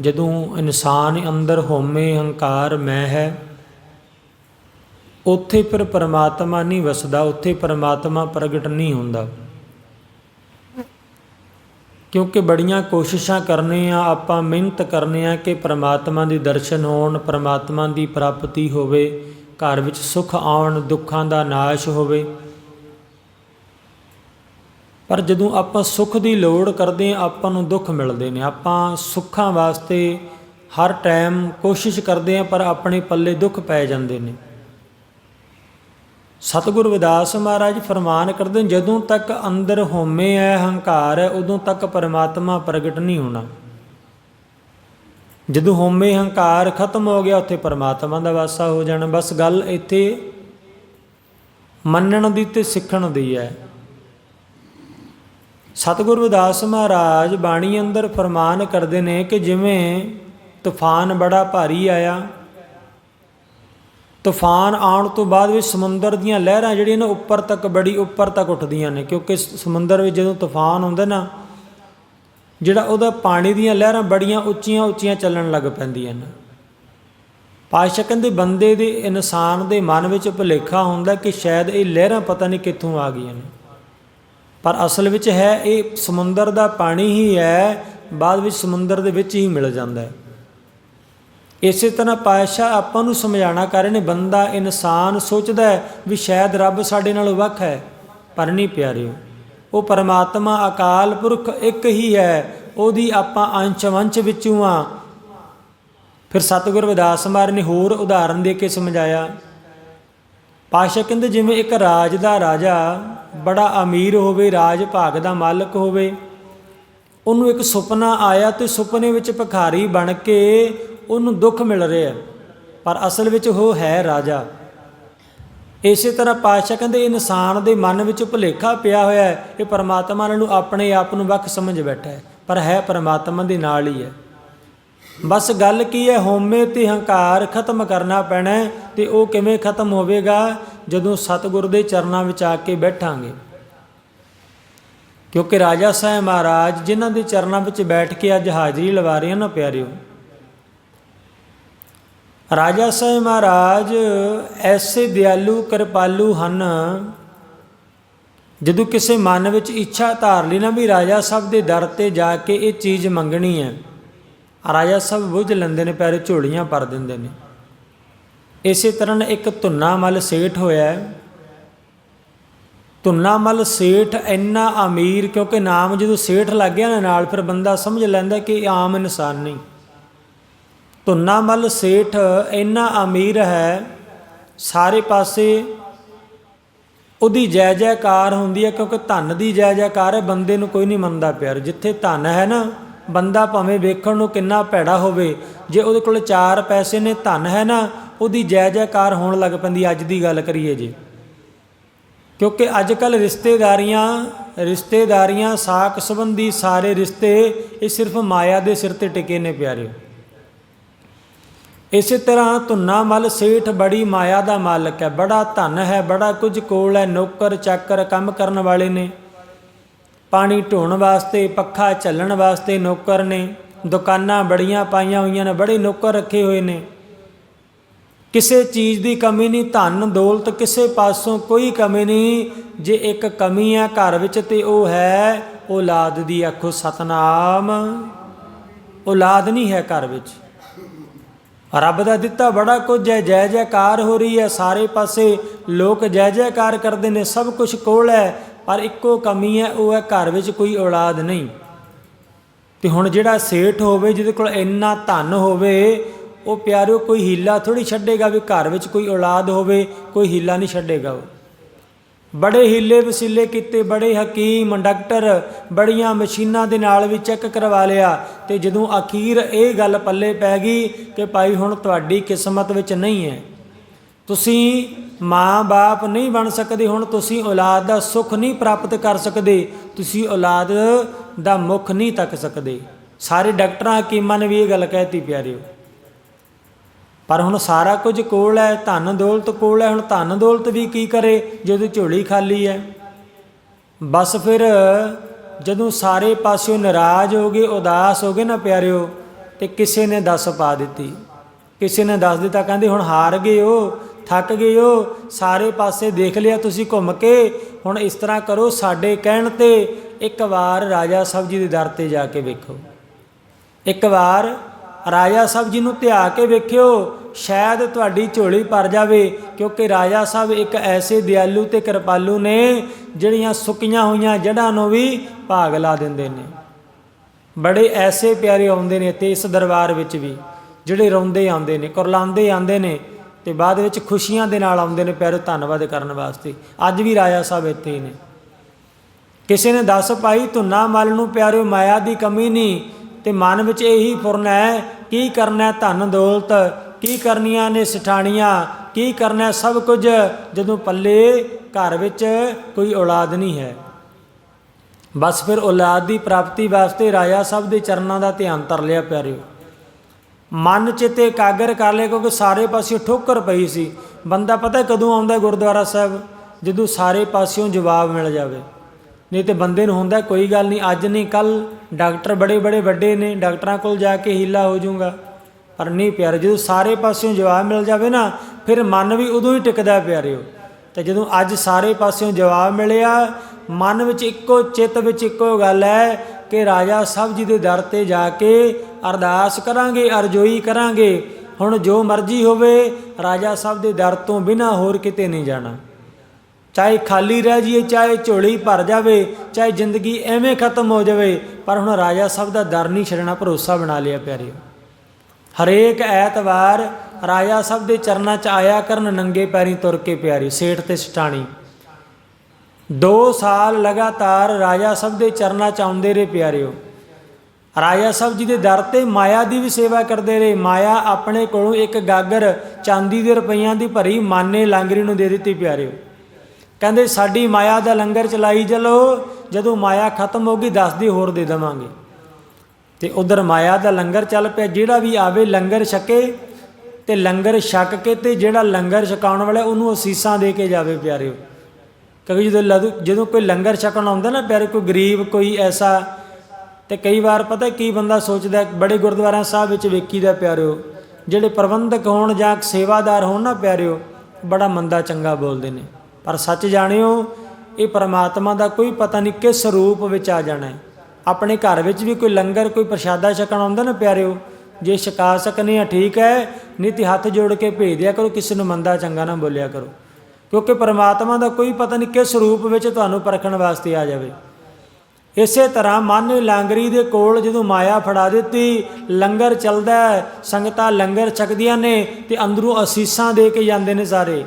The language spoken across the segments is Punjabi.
ਜਦੋਂ ਇਨਸਾਨ ਅੰਦਰ ਹੋਮੇ ਹੰਕਾਰ ਮੈਂ ਹੈ, ਉੱਥੇ ਫਿਰ ਪਰਮਾਤਮਾ ਨਹੀਂ ਵਸਦਾ, ਉੱਥੇ ਪਰਮਾਤਮਾ ਪ੍ਰਗਟ ਨਹੀਂ ਹੁੰਦਾ। ਕਿਉਂਕਿ ਬੜੀਆਂ ਕੋਸ਼ਿਸ਼ਾਂ ਕਰਨੇ ਆ, ਆਪਾਂ ਮਿਹਨਤ ਕਰਨੇ ਆ ਕਿ ਪਰਮਾਤਮਾ ਦੇ ਦਰਸ਼ਨ ਹੋਣ, ਪਰਮਾਤਮਾ ਦੀ ਪ੍ਰਾਪਤੀ ਹੋਵੇ, ਘਰ ਵਿੱਚ ਸੁੱਖ ਆਉਣ, ਦੁੱਖਾਂ ਦਾ ਨਾਸ਼ ਹੋਵੇ। ਪਰ ਜਦੋਂ ਆਪਾਂ ਸੁੱਖ ਦੀ ਲੋੜ ਕਰਦੇ ਆ ਆਪਾਂ ਨੂੰ ਦੁੱਖ ਮਿਲਦੇ ਨੇ। ਆਪਾਂ ਸੁੱਖਾਂ ਵਾਸਤੇ ਹਰ ਟਾਈਮ ਕੋਸ਼ਿਸ਼ ਕਰਦੇ ਆ ਪਰ ਆਪਣੇ ਪੱਲੇ ਦੁੱਖ ਪੈ ਜਾਂਦੇ ਨੇ। ਸਤਿਗੁਰ ਵਿਦਾਸ ਮਹਾਰਾਜ ਫਰਮਾਨ ਕਰਦੇ ਜਦੋਂ ਤੱਕ ਅੰਦਰ ਹੋਮੇ ਹੈ ਹੰਕਾਰ ਹੈ ਉਦੋਂ ਤੱਕ ਪਰਮਾਤਮਾ ਪ੍ਰਗਟ ਨਹੀਂ ਹੋਣਾ। ਜਦੋਂ ਹੋਮੇ ਹੰਕਾਰ ਖਤਮ ਹੋ ਗਿਆ, ਉੱਥੇ ਪਰਮਾਤਮਾ ਦਾ ਵਾਸਾ ਹੋ ਜਾਣਾ। ਬਸ ਗੱਲ ਇੱਥੇ ਮੰਨਣ ਦੀ ਤੇ ਸਿੱਖਣ ਦੀ ਹੈ ਸਤਿਗੁਰ ਵਿਦਾਸ ਮਹਾਰਾਜ ਬਾਣੀ ਅੰਦਰ ਫਰਮਾਨ ਕਰਦੇ ਨੇ ਕਿ ਜਿਵੇਂ ਤੂਫਾਨ ਬੜਾ ਭਾਰੀ ਆਇਆ, ਤੂਫਾਨ ਆਉਣ ਤੋਂ ਬਾਅਦ ਵੀ ਸਮੁੰਦਰ ਦੀਆਂ ਲਹਿਰਾਂ ਜਿਹੜੀਆਂ ਨੇ ਉੱਪਰ ਤੱਕ ਬੜੀ ਉੱਪਰ ਤੱਕ ਉੱਠਦੀਆਂ ਨੇ, ਕਿਉਂਕਿ ਸਮੁੰਦਰ ਵਿੱਚ ਜਦੋਂ ਤੂਫਾਨ ਹੁੰਦਾ ਨਾ, ਜਿਹੜਾ ਉਹਦਾ ਪਾਣੀ ਦੀਆਂ ਲਹਿਰਾਂ ਬੜੀਆਂ ਉੱਚੀਆਂ ਉੱਚੀਆਂ ਚੱਲਣ ਲੱਗ ਪੈਂਦੀਆਂ ਨੇ। ਪਾਸ਼ਾ ਕਹਿੰਦੇ ਬੰਦੇ ਦੇ ਇਨਸਾਨ ਦੇ ਮਨ ਵਿੱਚ ਭੁਲੇਖਾ ਹੁੰਦਾ ਕਿ ਸ਼ਾਇਦ ਇਹ ਲਹਿਰਾਂ ਪਤਾ ਨਹੀਂ ਕਿੱਥੋਂ ਆ ਗਈਆਂ ਨੇ। ਪਰ ਅਸਲ ਵਿੱਚ ਹੈ, ਇਹ ਸਮੁੰਦਰ ਦਾ ਪਾਣੀ ਹੀ ਹੈ, ਬਾਅਦ ਵਿੱਚ ਸਮੁੰਦਰ ਦੇ ਵਿੱਚ ਹੀ ਮਿਲ ਜਾਂਦਾ ਹੈ। ਇਸੇ ਤਰ੍ਹਾਂ ਪਾਤਸ਼ਾਹ ਆਪਾਂ ਨੂੰ ਸਮਝਾਣਾ ਕਰ ਰਹੇ ਨੇ, ਬੰਦਾ ਇਨਸਾਨ ਸੋਚਦਾ ਹੈ ਵੀ ਸ਼ਾਇਦ ਰੱਬ ਸਾਡੇ ਨਾਲੋਂ ਵੱਖ ਹੈ, ਪਰ ਨਹੀਂ ਪਿਆਰਿਓ। ਉਹ ਪਰਮਾਤਮਾ ਅਕਾਲ ਪੁਰਖ ਇੱਕ ਹੀ ਹੈ, ਉਹਦੀ ਆਪਾਂ ਅੰਸ਼ ਵੰਸ਼ ਵਿੱਚੋਂ ਆ। ਫਿਰ ਸਤਿਗੁਰ ਵਿਦਾਸ ਮਾਰ ਨੇ ਹੋਰ ਉਦਾਹਰਨ ਦੇ ਕੇ ਸਮਝਾਇਆ। ਪਾਸ਼ਾ ਕਹਿੰਦੇ ਜਿਵੇਂ ਇੱਕ ਰਾਜ ਦਾ ਰਾਜਾ ਬੜਾ ਅਮੀਰ ਹੋਵੇ, ਰਾਜ ਭਾਗ ਦਾ ਮਾਲਕ ਹੋਵੇ, ਉਹਨੂੰ ਇੱਕ ਸੁਪਨਾ ਆਇਆ ਤੇ ਸੁਪਨੇ ਵਿੱਚ ਭਿਖਾਰੀ ਬਣ ਕੇ ਉਹਨੂੰ ਦੁੱਖ ਮਿਲ ਰਿਹਾ। ਪਰ ਅਸਲ ਵਿੱਚ ਉਹ ਹੈ ਰਾਜਾ। ਇਸੇ ਤਰ੍ਹਾਂ ਪਾਤਸ਼ਾਹ ਕਹਿੰਦੇ ਇਨਸਾਨ ਦੇ ਮਨ ਵਿੱਚ ਭੁਲੇਖਾ ਪਿਆ ਹੋਇਆ ਹੈ ਇਹ ਪਰਮਾਤਮਾ ਨੂੰ ਆਪਣੇ ਆਪ ਨੂੰ ਵੱਖ ਸਮਝ ਬੈਠਾ ਹੈ, ਪਰ ਹੈ ਪਰਮਾਤਮਾ ਦੇ ਨਾਲ ਹੀ ਹੈ। ਬਸ ਗੱਲ ਕੀ ਹੈ, ਹਉਮੈ ਤੇ ਹੰਕਾਰ ਖਤਮ ਕਰਨਾ ਪੈਣਾ ਹੈ ਤੇ ਉਹ ਕਿਵੇਂ ਖਤਮ ਹੋਵੇਗਾ? ਜਦੋਂ ਸਤਿਗੁਰ ਦੇ ਚਰਨਾਂ ਵਿੱਚ ਆ ਕੇ ਬੈਠਾਂਗੇ। ਕਿਉਂਕਿ ਰਾਜਾ ਸਾਹਿਬ ਮਹਾਰਾਜ ਜਿਨ੍ਹਾਂ ਦੇ ਚਰਨਾਂ ਵਿੱਚ ਬੈਠ ਕੇ ਅੱਜ ਹਾਜ਼ਰੀ ਲਵਾ ਰਹੇ ਨਾ ਪਿਆਰਿਓ। ਰਾਜਾ ਸਾਹਿਬ ਮਹਾਰਾਜ ਐਸੇ ਦਿਆਲੂ ਕਿਰਪਾਲੂ ਹਨ, ਜਦੋਂ ਕਿਸੇ ਮਨ ਵਿੱਚ ਇੱਛਾ ਧਾਰ ਲਈ ਨਾ ਵੀ ਰਾਜਾ ਸਾਹਿਬ ਦੇ ਦਰ ਤੇ ਜਾ ਕੇ ਇਹ ਚੀਜ਼ ਮੰਗਣੀ ਹੈ। ਰਾਜਾ ਸਭ ਬੁੱਝ ਲੈਂਦੇ ਨੇ, ਪੈਰੇ ਝੋਲੀਆਂ ਭਰ ਦਿੰਦੇ ਨੇ। ਇਸੇ ਤਰ੍ਹਾਂ ਇੱਕ ਧੁੰਨਾ ਮਲ ਸੇਠ ਹੋਇਆ ਹੈ। ਧੁੰਨਾ ਮਲ ਸੇਠ ਇੰਨਾ ਅਮੀਰ, ਕਿਉਂਕਿ ਨਾਮ ਜਦੋਂ ਸੇਠ ਲੱਗ ਗਿਆ ਨਾ ਨਾਲ, ਫਿਰ ਬੰਦਾ ਸਮਝ ਲੈਂਦਾ ਕਿ ਇਹ ਆਮ ਇਨਸਾਨ ਨਹੀਂ। ਧੁੰਨਾ ਮਲ ਸੇਠ ਇੰਨਾ ਅਮੀਰ ਹੈ, ਸਾਰੇ ਪਾਸੇ ਉਹਦੀ ਜੈ ਜੈਕਾਰ ਹੁੰਦੀ ਹੈ, ਕਿਉਂਕਿ ਧਨ ਦੀ ਜੈ ਜੈਕਾਰ ਹੈ, ਬੰਦੇ ਨੂੰ ਕੋਈ ਨਹੀਂ ਮੰਨਦਾ ਪਿਆਰ। ਜਿੱਥੇ ਧਨ ਹੈ ਨਾ ਬੰਦਾ ਭਾਵੇਂ ਵੇਖਣ ਨੂੰ ਕਿੰਨਾ ਭੈੜਾ ਹੋਵੇ, ਜੇ ਉਹਦੇ ਕੋਲ ਚਾਰ ਪੈਸੇ ਨੇ ਧਨ ਹੈ ਨਾ, ਉਹਦੀ ਜੈ ਜੈਕਾਰ ਹੋਣ ਲੱਗ ਪੈਂਦੀ ਅੱਜ ਦੀ ਗੱਲ ਕਰੀਏ ਜੇ। ਕਿਉਂਕਿ ਅੱਜ ਕੱਲ ਰਿਸ਼ਤੇਦਾਰੀਆਂ ਰਿਸ਼ਤੇਦਾਰੀਆਂ ਸਾਕ ਸੰਬੰਧੀ ਸਾਰੇ ਰਿਸ਼ਤੇ ਇਹ ਸਿਰਫ ਮਾਇਆ ਦੇ ਸਿਰ ਤੇ ਟਿਕੇ ਨੇ ਪਿਆਰਿਓ। ਇਸੇ ਤਰ੍ਹਾਂ ਧੁੰਨਾ ਮਲ ਸੇਠ ਬੜੀ ਮਾਇਆ ਦਾ ਮਾਲਕ ਹੈ, ਬੜਾ ਧਨ ਹੈ, ਬੜਾ ਕੁਝ ਕੋਲ ਹੈ ਨੌਕਰ ਚਾਕਰ ਕੰਮ ਕਰਨ ਵਾਲੇ ਨੇ। ਪਾਣੀ ਢੋਣ ਵਾਸਤੇ, ਪੱਖਾ ਚੱਲਣ ਵਾਸਤੇ ਨੌਕਰ ਨੇ। ਦੁਕਾਨਾਂ ਬੜੀਆਂ ਪਾਈਆਂ ਹੋਈਆਂ ਨੇ, ਬੜੇ ਨੌਕਰ ਰੱਖੇ ਹੋਏ ਨੇ। ਕਿਸੇ ਚੀਜ਼ ਦੀ ਕਮੀ ਨਹੀਂ, ਧਨ ਦੌਲਤ ਕਿਸੇ ਪਾਸੋਂ ਕੋਈ ਕਮੀ ਨਹੀਂ। ਜੇ ਇੱਕ ਕਮੀ ਹੈ ਘਰ ਵਿੱਚ ਤੇ ਉਹ ਹੈ ਔਲਾਦ ਦੀ ਆਖੋ ਸਤਨਾਮ। ਔਲਾਦ ਨਹੀਂ ਹੈ ਘਰ ਵਿੱਚ। ਰੱਬ ਦਾ ਦਿੱਤਾ ਬੜਾ ਕੁਝ ਹੈ, ਜੈ ਜੈਕਾਰ ਹੋ ਰਹੀ ਹੈ। ਸਾਰੇ ਪਾਸੇ ਲੋਕ ਜੈ ਜੈਕਾਰ ਕਰਦੇ ਨੇ, ਸਭ ਕੁਝ ਕੋਲ ਹੈ। ਪਰ ਇੱਕੋ ਕਮੀ ਹੈ, ਉਹ ਹੈ ਘਰ ਵਿੱਚ ਕੋਈ ਔਲਾਦ ਨਹੀਂ। ਤੇ ਹੁਣ ਜਿਹੜਾ ਸੇਠ ਹੋਵੇ, ਜਿਹਦੇ ਕੋਲ ਇੰਨਾ ਧਨ ਹੋਵੇ, ਉਹ ਪਿਆਰਿਓ ਕੋਈ ਹੀਲਾ ਥੋੜੀ ਛੱਡੇਗਾ ਵੀ ਘਰ ਵਿੱਚ ਕੋਈ ਔਲਾਦ ਹੋਵੇ, ਕੋਈ ਹੀਲਾ ਨਹੀਂ ਛੱਡੇਗਾ ਉਹ। ਬੜੇ ਹੀਲੇ ਵਸੀਲੇ ਕੀਤੇ, ਬੜੇ ਹਕੀਮ ਡਾਕਟਰ ਬੜੀਆਂ ਮਸ਼ੀਨਾਂ ਦੇ ਨਾਲ ਵੀ ਚੈੱਕ ਕਰਵਾ ਲਿਆ ਤੇ ਜਦੋਂ ਅਖੀਰ ਇਹ ਗੱਲ ਪੱਲੇ ਪੈ ਗਈ ਕਿ ਭਾਈ ਹੁਣ ਤੁਹਾਡੀ ਕਿਸਮਤ ਵਿੱਚ ਨਹੀਂ ਹੈ। ਤੁਸੀਂ ਮਾਂ-ਬਾਪ ਨਹੀਂ ਬਣ ਸਕਦੇ, ਹੁਣ ਤੁਸੀਂ ਔਲਾਦ ਦਾ ਸੁੱਖ ਨਹੀਂ ਪ੍ਰਾਪਤ ਕਰ ਸਕਦੇ, ਤੁਸੀਂ ਔਲਾਦ ਦਾ ਮੁੱਖ ਨਹੀਂ ਤੱਕ ਸਕਦੇ। ਸਾਰੇ ਡਾਕਟਰਾਂ, ਹਕੀਮਾਂ ਨੇ ਵੀ ਇਹ ਗੱਲ ਕਹਿਤੀ ਪਿਆਰਿਓ। ਪਰ ਹੁਣ ਸਾਰਾ ਕੁਝ ਕੋਲ ਹੈ, ਧਨ ਦੌਲਤ ਕੋਲ ਹੈ, ਹੁਣ ਧਨ ਦੌਲਤ ਵੀ ਕੀ ਕਰੇ ਜਦੋਂ ਝੋਲੀ ਖਾਲੀ ਹੈ? ਬਸ ਫਿਰ ਜਦੋਂ ਸਾਰੇ ਪਾਸਿਓਂ ਨਾਰਾਜ਼ ਹੋ ਗਏ, ਉਦਾਸ ਹੋ ਗਏ ਨਾ ਪਿਆਰਿਓ, ਤੇ ਕਿਸੇ ਨੇ ਦੱਸ ਪਾ ਦਿੱਤੀ। ਕਿਸੇ ਨੇ ਦੱਸ ਦਿੱਤਾ, ਕਹਿੰਦੇ ਹੁਣ ਹਾਰ ਗਏ ਹੋ ਥੱਕ ਗਏ ਹੋ, ਸਾਰੇ ਪਾਸੇ ਦੇਖ ਲਿਆ ਤੁਸੀਂ ਘੁੰਮ ਕੇ। ਹੁਣ ਇਸ ਤਰ੍ਹਾਂ ਕਰੋ, ਸਾਡੇ ਕਹਿਣ ਤੇ ਇੱਕ ਵਾਰ ਰਾਜਾ ਸਾਹਿਬ ਜੀ ਦੇ ਦਰ ਤੇ ਜਾ ਕੇ ਵੇਖੋ। ਇੱਕ ਵਾਰ ਰਾਜਾ ਸਾਹਿਬ ਜੀ ਨੂੰ ਧਿਆ ਕੇ ਵੇਖਿਓ, ਸ਼ਾਇਦ ਤੁਹਾਡੀ ਝੋਲੀ ਭਰ ਜਾਵੇ, ਕਿਉਂਕਿ ਰਾਜਾ ਸਾਹਿਬ ਇੱਕ ਐਸੇ ਦਿਆਲੂ ਤੇ ਕਿਰਪਾਲੂ ਨੇ, ਜਿਹੜੀਆਂ ਸੁੱਕੀਆਂ ਹੋਈਆਂ ਜੜ੍ਹਾਂ ਨੂੰ ਵੀ ਭਾਗ ਲਾ ਦਿੰਦੇ ਨੇ। ਬੜੇ ਐਸੇ ਪਿਆਰੇ ਆਉਂਦੇ ਨੇ ਤੇ ਇਸ ਦਰਬਾਰ ਵਿੱਚ ਵੀ, ਜਿਹੜੇ ਰੋਂਦੇ ਆਉਂਦੇ ਨੇ, ਕੁਰਲਾਉਂਦੇ ਆਉਂਦੇ ਨੇ ਤੇ ਬਾਅਦ ਵਿੱਚ ਖੁਸ਼ੀਆਂ ਦੇ ਨਾਲ ਆਉਂਦੇ ਨੇ ਪਿਆਰੇ, ਧੰਨਵਾਦ ਕਰਨ ਵਾਸਤੇ। ਅੱਜ ਵੀ ਰਾਜਾ ਸਾਹਿਬ ਇੱਥੇ ਹੀ ਨੇ। ਕਿਸੇ ਨੇ ਦੱਸ ਪਾਈ, ਧੁਨਾ ਮਲ ਨੂੰ ਪਿਆਰਿਓ ਮਾਇਆ ਦੀ ਕਮੀ ਨਹੀਂ। ਤੇ ਮਨ ਵਿੱਚ ਇਹੀ ਫੁਰਨਾ ਹੈ, ਕੀ ਕਰਨਾ ਹੈ ਧਨ ਦੌਲਤ? ਕੀ ਕਰਨੀਆਂ ਨੇ ਸਠਾਣੀਆਂ? ਕੀ ਕਰਨਾ ਸਭ ਕੁਝ ਜਦੋਂ ਪੱਲੇ? ਘਰ ਵਿੱਚ ਕੋਈ ਔਲਾਦ ਨਹੀਂ ਹੈ। ਬਸ ਫਿਰ ਔਲਾਦ ਦੀ ਪ੍ਰਾਪਤੀ ਵਾਸਤੇ ਰਾਜਾ ਸਾਹਿਬ ਦੇ ਚਰਨਾਂ ਦਾ ਧਿਆਨ ਤਰ ਲਿਆ ਪਿਆਰਿਓ। ਮਨ ਚਿੱਤੇ ਇਕਾਗਰ ਕਰ ਲਿਆ ਕਿਉਂਕਿ ਸਾਰੇ ਪਾਸਿਓਂ ਠੋਕਰ ਪਈ ਸੀ। ਬੰਦਾ ਪਤਾ ਕਦੋਂ ਆਉਂਦਾ ਗੁਰਦੁਆਰਾ ਸਾਹਿਬ? ਜਦੋਂ ਸਾਰੇ ਪਾਸਿਓਂ ਜਵਾਬ ਮਿਲ ਜਾਵੇ। ਨਹੀਂ ਤੇ ਬੰਦੇ ਨੂੰ ਹੁੰਦਾ, ਕੋਈ ਗੱਲ ਨਹੀਂ, ਅੱਜ ਨਹੀਂ ਕੱਲ ਡਾਕਟਰ ਬੜੇ ਬੜੇ ਵੱਡੇ ਨੇ, ਡਾਕਟਰਾਂ ਕੋਲ ਜਾ ਕੇ ਹੀਲਾ ਹੋ ਜਾਊਗਾ। ਪਰ ਨਹੀਂ ਪਿਆਰੇ, ਜਦੋਂ ਸਾਰੇ ਪਾਸਿਓਂ ਜਵਾਬ ਮਿਲ ਜਾਵੇ ਨਾ, ਫਿਰ ਮਨ ਵੀ ਉਦੋਂ ਹੀ ਟਿਕਦਾ ਪਿਆਰਿਓ ਤੇ ਜਦੋਂ ਅੱਜ ਸਾਰੇ ਪਾਸਿਓਂ ਜਵਾਬ ਮਿਲਿਆ, ਮਨ ਵਿੱਚ ਇੱਕੋ, ਚਿੱਤ ਵਿੱਚ ਇੱਕੋ ਗੱਲ ਹੈ ਕਿ ਰਾਜਾ ਸਾਹਿਬ ਜੀ ਦੇ ਦਰ ਤੇ ਜਾ ਕੇ ਅਰਦਾਸ ਕਰਾਂਗੇ, ਅਰਜ਼ੋਈ ਕਰਾਂਗੇ। ਹੁਣ ਜੋ ਮਰਜ਼ੀ ਹੋਵੇ, ਰਾਜਾ ਸਾਹਿਬ ਦੇ ਦਰ ਤੋਂ ਬਿਨਾ ਹੋਰ ਕਿਤੇ ਨਹੀਂ ਜਾਣਾ। ਚਾਹੇ ਖਾਲੀ ਰਹਿ ਜਾਈਏ, ਚਾਹੇ ਝੋਲੀ ਭਰ ਜਾਵੇ, ਚਾਹੇ ਜ਼ਿੰਦਗੀ ਐਵੇਂ ਖਤਮ ਹੋ ਜਾਵੇ, ਪਰ ਹੁਣ ਰਾਜਾ ਸਾਹਿਬ ਦਾ ਦਰ ਨਹੀਂ ਛੱਡਣਾ, ਭਰੋਸਾ ਬਣਾ ਲਿਆ ਪਿਆਰਿਓ। ਹਰੇਕ ਐਤਵਾਰ ਰਾਜਾ ਸਾਹਿਬ ਦੇ ਚਰਨਾਂ 'ਚ ਆਇਆ ਕਰਨ ਨੰਗੇ ਪੈਰੀਂ ਤੁਰ ਕੇ ਪਿਆਰੀ ਸੇਠ ਤੇ ਸਟਾਣੀ। 2 ਸਾਲ ਲਗਾਤਾਰ ਰਾਜਾ ਸਾਹਿਬ ਦੇ ਚਰਨਾਂ 'ਚ ਆਉਂਦੇ ਰਹੇ ਪਿਆਰਿਓ। ਰਾਜਾ ਸਾਹਿਬ ਜੀ ਦੇ ਦਰ ਤੇ ਮਾਇਆ ਦੀ ਵੀ ਸੇਵਾ ਕਰਦੇ ਰਹੇ। ਮਾਇਆ ਆਪਣੇ ਕੋਲੋਂ ਇੱਕ ਗਾਗਰ ਚਾਂਦੀ ਦੇ ਰੁਪਈਆਂ ਦੀ ਭਰੀ ਮਾਨੇ ਲਾਂਗਰੀ ਨੂੰ ਦੇ ਦਿੱਤੀ, ਪਿਆਰਿਓ। ਕਹਿੰਦੇ, ਸਾਡੀ ਮਾਇਆ ਦਾ ਲੰਗਰ ਚਲਾਈ ਚਲੋ, ਜਦੋਂ ਮਾਇਆ ਖਤਮ ਹੋ ਗਈ ਦੱਸਦੀ ਹੋਰ ਦੇ ਦੇਵਾਂਗੇ। ਤੇ ਉਧਰ ਮਾਇਆ ਦਾ ਲੰਗਰ ਚੱਲ ਪਿਆ। ਜਿਹੜਾ ਵੀ ਆਵੇ, ਲੰਗਰ ਛਕੇ ਤੇ ਲੰਗਰ ਛਕ ਕੇ ਤੇ ਜਿਹੜਾ ਲੰਗਰ ਛਕਾਉਣ ਵਾਲਾ, ਉਹਨੂੰ ਅਸੀਸਾਂ ਦੇ ਕੇ ਜਾਵੇ, ਪਿਆਰਿਓ। ਕਿਉਂਕਿ ਜਦੋਂ ਲਦ- ਜਦੋਂ ਕੋਈ ਲੰਗਰ ਛਕਣ ਆਉਂਦਾ ਨਾ, ਪਿਆਰੇ, ਕੋਈ ਗਰੀਬ, ਕੋਈ ਐਸਾ ਤੇ ਕਈ ਵਾਰ ਪਤਾ ਕੀ ਬੰਦਾ ਸੋਚਦਾ ਬੜੇ ਗੁਰਦੁਆਰਾ ਸਾਹਿਬ ਵਿੱਚ ਵੇਖੀ ਦਾ ਪਿਆਰਿਓ, ਜਿਹੜੇ ਪ੍ਰਬੰਧਕ ਹੋਣ ਜਾਂ ਸੇਵਾਦਾਰ ਹੋਣ ਨਾ ਪਿਆਰਿਓ, ਬੜਾ ਮੰਦਾ ਚੰਗਾ ਬੋਲਦੇ ਨੇ। ਪਰ ਸੱਚ ਜਾਣਿਓ, ਇਹ ਪਰਮਾਤਮਾ ਦਾ ਕੋਈ ਪਤਾ ਨਹੀਂ ਕਿਸ ਰੂਪ ਵਿੱਚ ਆ ਜਾਣਾ ਹੈ। ਆਪਣੇ ਘਰ ਵਿੱਚ ਵੀ ਕੋਈ ਲੰਗਰ, ਕੋਈ ਪ੍ਰਸ਼ਾਦਾ ਛਕਣ ਆਉਂਦਾ ਨਾ ਪਿਆਰਿਓ, ਜੇ ਛਕਾ ਸਕਨੇ ਆ, ਠੀਕ ਹੈ, ਨਹੀਂ ਤੇ ਹੱਥ ਜੋੜ ਕੇ ਭੇਜ ਦਿਆ ਕਰੋ, ਕਿਸੇ ਨੂੰ ਮੰਦਾ ਚੰਗਾ ਨਾ ਬੋਲਿਆ ਕਰੋ। ਕਿਉਂਕਿ ਪਰਮਾਤਮਾ ਦਾ ਕੋਈ ਪਤਾ ਨਹੀਂ ਕਿਸ ਰੂਪ ਵਿੱਚ ਤੁਹਾਨੂੰ ਪਰਖਣ ਵਾਸਤੇ ਆ ਜਾਵੇ। ਇਸੇ ਤਰ੍ਹਾਂ ਮਨ ਲਾਂਗਰੀ ਦੇ ਕੋਲ ਜਦੋਂ ਮਾਇਆ ਫੜਾ ਦਿੱਤੀ, ਲੰਗਰ ਚੱਲਦਾ ਸੰਗਤਾਂ ਲੰਗਰ ਛਕਦੀਆਂ ਨੇ ਤੇ ਅੰਦਰੋਂ ਅਸੀਸਾਂ ਦੇ ਕੇ ਜਾਂਦੇ ਨੇ ਸਾਰੇ।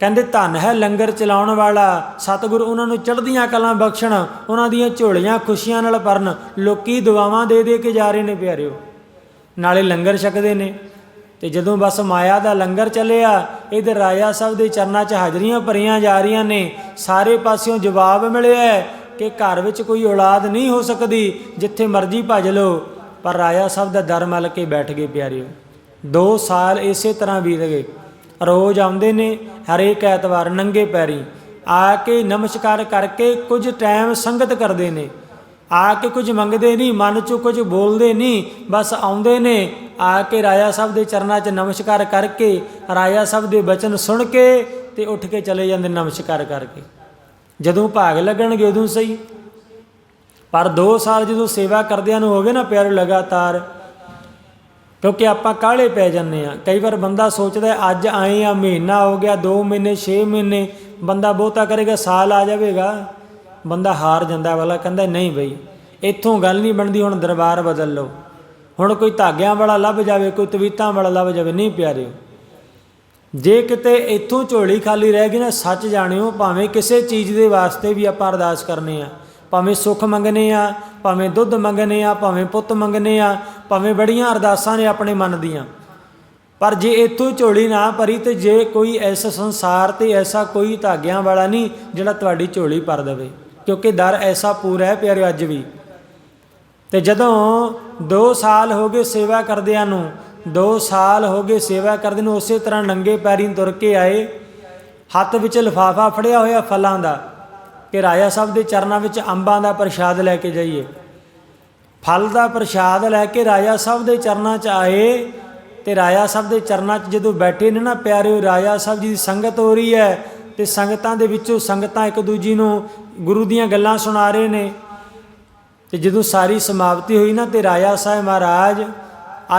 ਕਹਿੰਦੇ ਧੰਨ ਹੈ ਲੰਗਰ ਚਲਾਉਣ ਵਾਲਾ, ਸਤਿਗੁਰ ਉਹਨਾਂ ਨੂੰ ਚੜ੍ਹਦੀਆਂ ਕਲਾਂ ਬਖਸ਼ਣ, ਉਹਨਾਂ ਦੀਆਂ ਝੋਲੀਆਂ ਖੁਸ਼ੀਆਂ ਨਾਲ ਭਰਨ, ਲੋਕੀ ਦੁਆਵਾਂ ਦੇ ਦੇ ਕੇ ਜਾ ਰਹੇ ਨੇ ਪਿਆਰਿਓ। ਨਾਲੇ ਲੰਗਰ ਛਕਦੇ ਨੇ। ਤੇ ਜਦੋਂ ਬਸ ਮਾਇਆ ਦਾ ਲੰਗਰ ਚੱਲਿਆ, ਇਧਰ ਰਾਜਾ ਸਾਹਿਬ ਦੇ ਚਰਨਾਂ 'ਚ ਹਾਜ਼ਰੀਆਂ ਭਰੀਆਂ ਜਾ ਰਹੀਆਂ ਨੇ, ਸਾਰੇ ਪਾਸਿਓਂ ਜਵਾਬ ਮਿਲਿਆ ਕਿ ਘਰ ਵਿੱਚ ਕੋਈ ਔਲਾਦ ਨਹੀਂ ਹੋ ਸਕਦੀ, ਜਿੱਥੇ ਮਰਜ਼ੀ ਭੱਜ ਲਓ। ਪਰ ਰਾਜਾ ਸਾਹਿਬ ਦਾ ਦਰ ਮਲ ਕੇ ਬੈਠ ਗਏ ਪਿਆਰਿਓ। 2 ਸਾਲ ਇਸੇ ਤਰ੍ਹਾਂ ਬੀਤ ਗਏ। ਰੋਜ਼ ਆਉਂਦੇ ਨੇ, ਹਰੇਕ ਐਤਵਾਰ ਨੰਗੇ ਪੈਰੀ। ਆ ਕੇ ਨਮਸਕਾਰ ਕਰਕੇ ਕੁਝ ਟਾਈਮ ਸੰਗਤ ਕਰਦੇ ਨੇ। ਆ ਕੇ ਕੁਝ ਮੰਗਦੇ ਨਹੀਂ, ਮਨ ਚੋਂ ਕੁਝ ਬੋਲਦੇ ਨਹੀਂ, ਬਸ ਆਉਂਦੇ ਨੇ। ਆ ਕੇ ਰਾਜਾ ਸਾਹਿਬ ਦੇ ਚਰਨਾਂ 'ਚ ਨਮਸਕਾਰ ਕਰਕੇ, ਰਾਜਾ ਸਾਹਿਬ ਦੇ ਬਚਨ ਸੁਣ ਕੇ ਤੇ ਉੱਠ ਕੇ ਚਲੇ ਜਾਂਦੇ ਨਮਸਕਾਰ ਕਰਕੇ। ਜਦੋਂ ਭਾਗ ਲੱਗਣਗੇ ਉਦੋਂ ਸਹੀ। ਪਰ 2 ਸਾਲ ਜਦੋਂ ਸੇਵਾ ਕਰਦਿਆਂ ਨੂੰ ਹੋਵੇ ਨਾ ਪਿਆਰ ਲਗਾਤਾਰ, ਕਿਉਂਕਿ ਆਪਾਂ ਕਾਹਲੇ ਪੈ ਜਾਂਦੇ ਆ ਕਈ ਵਾਰ ਬੰਦਾ ਸੋਚਦਾ ਅੱਜ ਆਏ ਆ, ਮਹੀਨਾ ਹੋ ਗਿਆ 2 ਮਹੀਨੇ 6 ਮਹੀਨੇ, ਬੰਦਾ ਬਹੁਤਾ ਕਰੇਗਾ, ਸਾਲ ਆ ਜਾਵੇਗਾ। ਬੰਦਾ ਹਾਰ ਜਾਂਦਾ, ਵਾਲਾ ਕਹਿੰਦਾ, ਨਹੀਂ ਬਈ, ਇੱਥੋਂ ਗੱਲ ਨਹੀਂ ਬਣਦੀ, ਹੁਣ ਦਰਬਾਰ ਬਦਲ ਲਓ। ਹੁਣ ਕੋਈ ਧਾਗਿਆਂ ਵਾਲਾ ਲੱਭ ਜਾਵੇ, ਕੋਈ ਤਵੀਤਾਂ ਵਾਲਾ ਲੱਭ ਜਾਵੇ, ਨਹੀਂ ਪਿਆਰਿਓ। ਜੇ ਕਿਤੇ ਇੱਥੋਂ ਝੋਲੀ ਖਾਲੀ ਰਹਿ ਗਈ ਨਾ, ਸੱਚ ਜਾਣਿਓ, ਭਾਵੇਂ ਕਿਸੇ ਚੀਜ਼ ਦੇ ਵਾਸਤੇ ਵੀ ਆਪਾਂ ਅਰਦਾਸ ਕਰਨੇ ਆ। ਭਾਵੇਂ ਸੁੱਖ ਮੰਗਨੇ ਆ, ਭਾਵੇਂ ਦੁੱਧ ਮੰਗਨੇ ਆ, ਭਾਵੇਂ ਪੁੱਤ ਮੰਗਨੇ ਆ, ਭਾਵੇਂ ਬੜੀਆਂ ਅਰਦਾਸਾਂ ਨੇ ਆਪਣੇ ਮਨ ਦੀਆਂ। ਪਰ ਜੇ ਇੱਥੋਂ ਝੋਲੀ ਨਾ ਭਰੀ ਤੇ ਜੇ ਕੋਈ ਐਸਾ ਸੰਸਾਰ ਤੇ ਐਸਾ ਕੋਈ ਧਾਗਿਆਂ ਵਾਲਾ ਨਹੀਂ ਜਿਹੜਾ ਤੁਹਾਡੀ ਝੋਲੀ ਭਰ ਦੇਵੇ, ਕਿਉਂਕਿ ਦਰ ਐਸਾ ਪੂਰਾ ਹੈ ਪਿਆਰੇ ਅੱਜ ਵੀ। ਤੇ ਜਦੋਂ 2 ਸਾਲ ਹੋ ਗਏ ਸੇਵਾ ਕਰਦਿਆਂ ਨੂੰ 2 ਸਾਲ ਹੋ ਗਏ ਸੇਵਾ ਕਰਦੇ ਨੂੰ ਉਸੇ ਤਰ੍ਹਾਂ ਨੰਗੇ ਪੈਰੀਂ ਤੁਰ ਕੇ ਆਏ। ਹੱਥ ਵਿੱਚ ਲਿਫਾਫਾ ਫੜਿਆ ਹੋਇਆ ਫਲਾਂ ਦਾ ਕਿ ਰਾਜਾ ਸਾਹਿਬ ਦੇ ਚਰਨਾਂ ਵਿੱਚ ਅੰਬਾਂ ਦਾ ਪ੍ਰਸ਼ਾਦ ਲੈ ਕੇ ਜਾਈਏ। ਫਲ ਦਾ ਪ੍ਰਸ਼ਾਦ ਲੈ ਕੇ ਰਾਜਾ ਸਾਹਿਬ ਦੇ ਚਰਨਾਂ 'ਚ ਆਏ ਤੇ ਰਾਜਾ ਸਾਹਿਬ ਦੇ ਚਰਨਾਂ 'ਚ ਜਦੋਂ ਬੈਠੇ ਨੇ ਨਾ ਪਿਆਰਿਓ ਰਾਜਾ ਸਾਹਿਬ ਜੀ ਦੀ ਸੰਗਤ ਹੋ ਰਹੀ ਹੈ ਤੇ ਸੰਗਤਾਂ ਦੇ ਵਿੱਚੋਂ ਸੰਗਤਾਂ ਇੱਕ ਦੂਜੀ ਨੂੰ ਗੁਰੂ ਦੀਆਂ ਗੱਲਾਂ ਸੁਣਾ ਰਹੇ ਨੇ। ਤੇ ਜਦੋਂ ਸਾਰੀ ਸਮਾਪਤੀ ਹੋਈ ਨਾ ਤੇ ਰਾਜਾ ਸਾਹਿਬ ਮਹਾਰਾਜ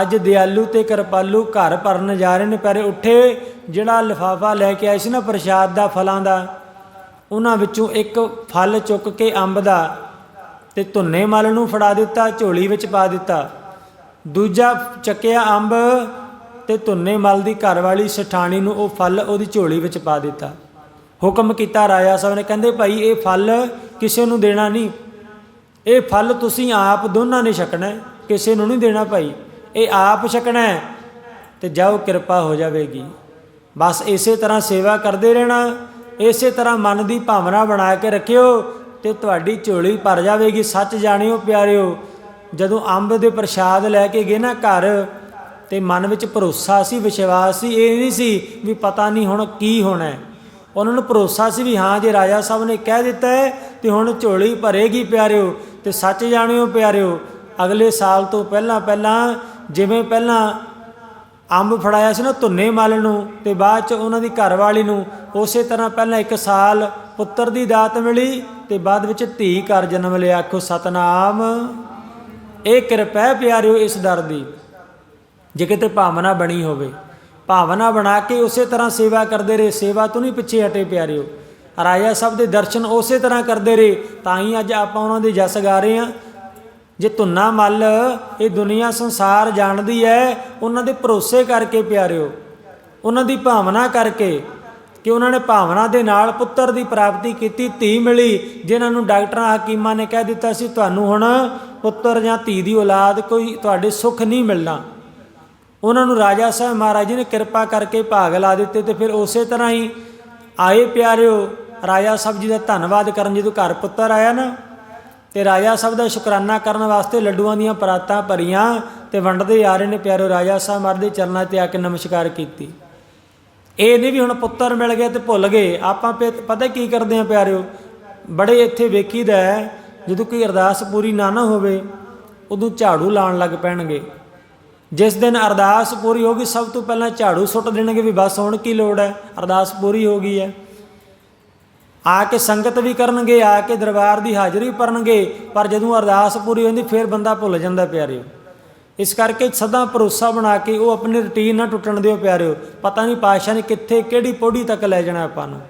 ਅੱਜ ਦਿਆਲੂ ਤੇ ਕਿਰਪਾਲੂ ਘਰ ਭਰਨ ਜਾ ਰਹੇ ਨੇ, ਪਰ ਉੱਠੇ ਜਿਹੜਾ ਲਿਫਾਫਾ ਲੈ ਕੇ ਆਏ ਸੀ ਨਾ ਪ੍ਰਸ਼ਾਦ ਦਾ ਫਲਾਂ ਦਾ, ਉਹਨਾਂ ਵਿੱਚੋਂ ਇੱਕ ਫਲ ਚੁੱਕ ਕੇ ਅੰਬ ਦਾ ਤੇ ਧੁੰਨੇ ਮਲ ਨੂੰ ਫੜਾ ਦਿੱਤਾ, ਝੋਲੀ ਵਿੱਚ ਪਾ ਦਿੱਤਾ। ਦੂਜਾ ਚੱਕਿਆ ਅੰਬ ਤੇ ਧੁੰਨੇ ਮਲ ਦੀ ਘਰ ਵਾਲੀ ਸਠਾਣੀ ਨੂੰ ਉਹ ਫਲ ਉਹਦੀ ਝੋਲੀ ਵਿੱਚ ਪਾ ਦਿੱਤਾ। ਹੁਕਮ ਕੀਤਾ ਰਾਜਾ ਸਾਹਿਬ ਨੇ, ਕਹਿੰਦੇ ਭਾਈ ਇਹ ਫਲ ਕਿਸੇ ਨੂੰ ਦੇਣਾ ਨਹੀਂ, ਇਹ ਫਲ ਤੁਸੀਂ ਆਪ ਦੋਨਾਂ ਨੇ ਛਕਣਾ ਕਿਸੇ ਨੂੰ ਨਹੀਂ ਦੇਣਾ ਭਾਈ। ਇਹ ਆਪ ਛਕਣਾ ਹੈ ਤੇ ਜਾਓ ਕਿਰਪਾ ਹੋ ਜਾਵੇਗੀ। ਬਸ ਇਸੇ ਤਰ੍ਹਾਂ ਸੇਵਾ ਕਰਦੇ ਰਹਿਣਾ, ਇਸੇ ਤਰ੍ਹਾਂ ਮਨ ਦੀ ਭਾਵਨਾ ਬਣਾ ਕੇ ਰੱਖਿਓ ਤੇ ਤੁਹਾਡੀ ਝੋਲੀ ਭਰ ਜਾਵੇਗੀ। ਸੱਚ ਜਾਣਿਓ ਪਿਆਰਿਓ, ਜਦੋਂ ਅੰਬ ਦੇ ਪ੍ਰਸ਼ਾਦ ਲੈ ਕੇ ਗਏ ਨਾ ਘਰ ਤੇ ਮਨ ਵਿੱਚ ਭਰੋਸਾ ਸੀ, ਵਿਸ਼ਵਾਸ ਸੀ, ਇਹ ਨਹੀਂ ਸੀ ਵੀ ਪਤਾ ਨਹੀਂ ਹੁਣ ਕੀ ਹੋਣਾ ਉਹਨਾਂ ਨੂੰ ਭਰੋਸਾ ਸੀ ਵੀ ਹਾਂ, ਜੇ ਰਾਜਾ ਸਾਹਿਬ ਨੇ ਕਹਿ ਦਿੱਤਾ ਹੈ ਤੇ ਹੁਣ ਝੋਲੀ ਭਰੇਗੀ ਪਿਆਰਿਓ ਤੇ ਸੱਚ ਜਾਣਿਓ ਪਿਆਰਿਓ, ਅਗਲੇ ਸਾਲ ਤੋਂ ਪਹਿਲਾਂ ਪਹਿਲਾਂ ਜਿਵੇਂ ਪਹਿਲਾਂ ਅੰਬ ਫੜਾਇਆ ਸੀ ਨਾ ਧੁੰਨੇ ਮਲ ਨੂੰ ਤੇ ਬਾਅਦ ਚ ਉਹਨਾਂ ਦੀ ਘਰਵਾਲੀ ਨੂੰ, ਉਸੇ ਤਰ੍ਹਾਂ ਪਹਿਲਾਂ ਇੱਕ ਸਾਲ ਪੁੱਤਰ ਦੀ ਦਾਤ ਮਿਲੀ ਤੇ ਬਾਅਦ ਵਿੱਚ ਧੀ ਘਰ ਜਨਮ ਲਿਆ। ਆਖੋ, ਸਤਨਾਮ, ਇਹ ਕਿਰਪਾ ਹੈ ਪਿਆਰਿਓ ਇਸ ਦਰ ਦੀ, ਜੇ ਕਿਤੇ ਭਾਵਨਾ ਬਣੀ ਹੋਵੇ। ਭਾਵਨਾ ਬਣਾ ਕੇ ਉਸੇ ਤਰ੍ਹਾਂ ਸੇਵਾ ਕਰਦੇ ਰਹੇ। ਸੇਵਾ ਤੋਂ ਨਹੀਂ ਪਿੱਛੇ ਹਟੇ ਪਿਆਰਿਓ। ਰਾਜਾ ਸਾਹਿਬ ਦੇ ਦਰਸ਼ਨ ਉਸੇ ਤਰ੍ਹਾਂ ਕਰਦੇ ਰਹੇ। ਤਾਂ ਹੀ ਅੱਜ ਆਪਾਂ ਉਹਨਾਂ ਦੇ ਜਸ ਗਾ ਰਹੇ ਹਾਂ। ਜੇ ਧੁੰਨਾ ਮੱਲ ਇਹ ਦੁਨੀਆ ਸੰਸਾਰ ਜਾਣਦੀ ਹੈ ਉਹਨਾਂ ਦੇ ਭਰੋਸੇ ਕਰਕੇ ਪਿਆਰਿਓ, ਉਹਨਾਂ ਦੀ ਭਾਵਨਾ ਕਰਕੇ ਕਿ ਉਹਨਾਂ ਨੇ ਭਾਵਨਾ ਦੇ ਨਾਲ ਪੁੱਤਰ ਦੀ ਪ੍ਰਾਪਤੀ ਕੀਤੀ, ਧੀ ਮਿਲੀ, ਜਿਨ੍ਹਾਂ ਨੂੰ ਡਾਕਟਰਾਂ, ਹਕੀਮਾਂ ਨੇ ਕਹਿ ਦਿੱਤਾ ਸੀ, ਤੁਹਾਨੂੰ ਹੁਣ ਪੁੱਤਰ ਜਾਂ ਧੀ ਦੀ ਔਲਾਦ ਕੋਈ ਤੁਹਾਡੇ ਸੁੱਖ ਨਹੀਂ ਮਿਲਣਾ। ਉਹਨਾਂ ਨੂੰ ਰਾਜਾ ਸਾਹਿਬ ਮਹਾਰਾਜ ਜੀ ਨੇ ਕਿਰਪਾ ਕਰਕੇ ਭਾਗ ਲਾ ਦਿੱਤੇ ਤੇ ਫਿਰ ਉਸੇ ਤਰ੍ਹਾਂ ਹੀ ਆਏ ਪਿਆਰਿਓ, ਰਾਜਾ ਸਾਹਿਬ ਜੀ ਦਾ ਧੰਨਵਾਦ ਕਰਨ ਜਦੋਂ ਘਰ ਪੁੱਤਰ ਆਇਆ ਨਾ ਤੇ ਰਾਜਾ ਸਾਹਿਬ ਦਾ ਸ਼ੁਕਰਾਨਾ ਕਰਨ ਵਾਸਤੇ ਲੱਡੂਆਂ ਦੀਆਂ ਪਰਾਤਾਂ ਭਰੀਆਂ ਤੇ ਵੰਡਦੇ ਆ ਰਹੇ ਨੇ ਪਿਆਰਿਓ ਰਾਜਾ ਸਾਹਿਬ ਮਹਾਰਾਜ ਦੇ ਚਰਨਾਂ ਤੇ ਆ ਕੇ ਨਮਸਕਾਰ ਕੀਤੀ। ਇਹ ਨਹੀਂ ਵੀ ਹੁਣ ਪੁੱਤਰ ਮਿਲ ਗਿਆ ਤੇ ਭੁੱਲ ਗਏ ਆਪਾਂ ਪੇ- ਪਤਾ ਕੀ ਕਰਦੇ ਆ ਪਿਆਰਿਓ? ਬੜੇ ਇੱਥੇ ਵੇਖੀਦਾ ਹੈ, ਜਦੋਂ ਕੋਈ ਅਰਦਾਸ ਪੂਰੀ ਨਾ ਨਾ ਹੋਵੇ ਉਦੋਂ ਝਾੜੂ ਲਾਉਣ ਲੱਗ ਪੈਣਗੇ। ਜਿਸ ਦਿਨ ਅਰਦਾਸ ਪੂਰੀ ਹੋ ਗਈ ਸਭ ਤੋਂ ਪਹਿਲਾਂ ਝਾੜੂ ਸੁੱਟ ਦੇਣਗੇ ਵੀ ਬਸ ਹੁਣ ਕੀ ਲੋੜ ਹੈ? ਅਰਦਾਸ ਪੂਰੀ ਹੋ ਗਈ ਹੈ। ਆ ਕੇ ਸੰਗਤ ਵੀ ਕਰਨਗੇ, ਆ ਕੇ ਦਰਬਾਰ ਦੀ ਹਾਜ਼ਰੀ ਭਰਨਗੇ, ਪਰ ਜਦੋਂ ਅਰਦਾਸ ਪੂਰੀ ਹੁੰਦੀ ਫਿਰ ਬੰਦਾ ਭੁੱਲ ਜਾਂਦਾ ਪਿਆਰਿਓ। ਇਸ ਕਰਕੇ ਸਦਾ ਭਰੋਸਾ ਬਣਾ ਕੇ ਉਹ ਆਪਣੀ ਰੁਟੀਨ ਨਾ ਟੁੱਟਣ ਦਿਓ ਪਿਆਰਿਓ। ਪਤਾ ਨਹੀਂ ਪਾਸ਼ਾ ਨੇ ਕਿੱਥੇ, ਕਿਹੜੀ ਪੌੜੀ ਤੱਕ ਲੈ ਜਾਣਾ ਆਪਾਂ ਨੂੰ।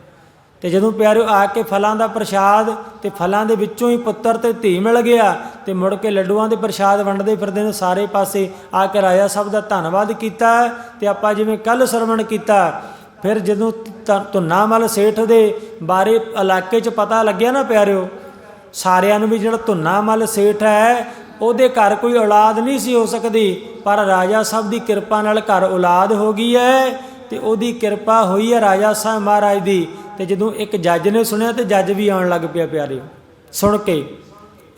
ਤੇ ਜਦੋਂ ਪਿਆਰਿਓ ਆ ਕੇ ਫਲਾਂ ਦਾ ਪ੍ਰਸ਼ਾਦ ਤੇ ਫਲਾਂ ਦੇ ਵਿੱਚੋਂ ਹੀ ਪੁੱਤਰ ਤੇ ਧੀ ਮਿਲ ਗਿਆ ਤੇ ਮੁੜ ਕੇ ਲੱਡੂਆਂ ਦੇ ਪ੍ਰਸ਼ਾਦ ਵੰਡਦੇ ਫਿਰਦੇ ਨੇ ਸਾਰੇ ਪਾਸੇ, ਆ ਕੇ ਰਾਜਾ ਸਾਹਿਬ ਦਾ ਧੰਨਵਾਦ ਕੀਤਾ ਤੇ ਆਪਾਂ ਜਿਵੇਂ ਕੱਲ ਸਰਵਣ ਕੀਤਾ, ਫਿਰ ਜਦੋਂ ਧ- ਧੁੰਨਾਮਲ ਸੇਠ ਦੇ ਬਾਰੇ ਇਲਾਕੇ 'ਚ ਪਤਾ ਲੱਗਿਆ ਨਾ ਪਿਆਰਿਓ? ਸਾਰਿਆਂ ਨੂੰ ਵੀ ਜਿਹੜਾ ਧੁੰਨਾਮਲ ਸੇਠ ਹੈ, ਉਹਦੇ ਘਰ ਕੋਈ ਔਲਾਦ ਨਹੀਂ ਸੀ ਹੋ ਸਕਦੀ। ਪਰ ਰਾਜਾ ਸਾਹਿਬ ਦੀ ਕਿਰਪਾ ਨਾਲ ਘਰ ਔਲਾਦ ਹੋ ਗਈ ਹੈ ਤੇ ਉਹਦੀ ਕਿਰਪਾ ਹੋਈ ਹੈ ਰਾਜਾ ਸਾਹਿਬ ਮਹਾਰਾਜ ਦੀ। ਤੇ ਜਦੋਂ ਇੱਕ ਜੱਜ ਨੇ ਸੁਣਿਆ ਤੇ ਜੱਜ ਵੀ ਆਉਣ ਲੱਗ ਪਿਆ ਪਿਆਰਿਓ। ਸੁਣ ਕੇ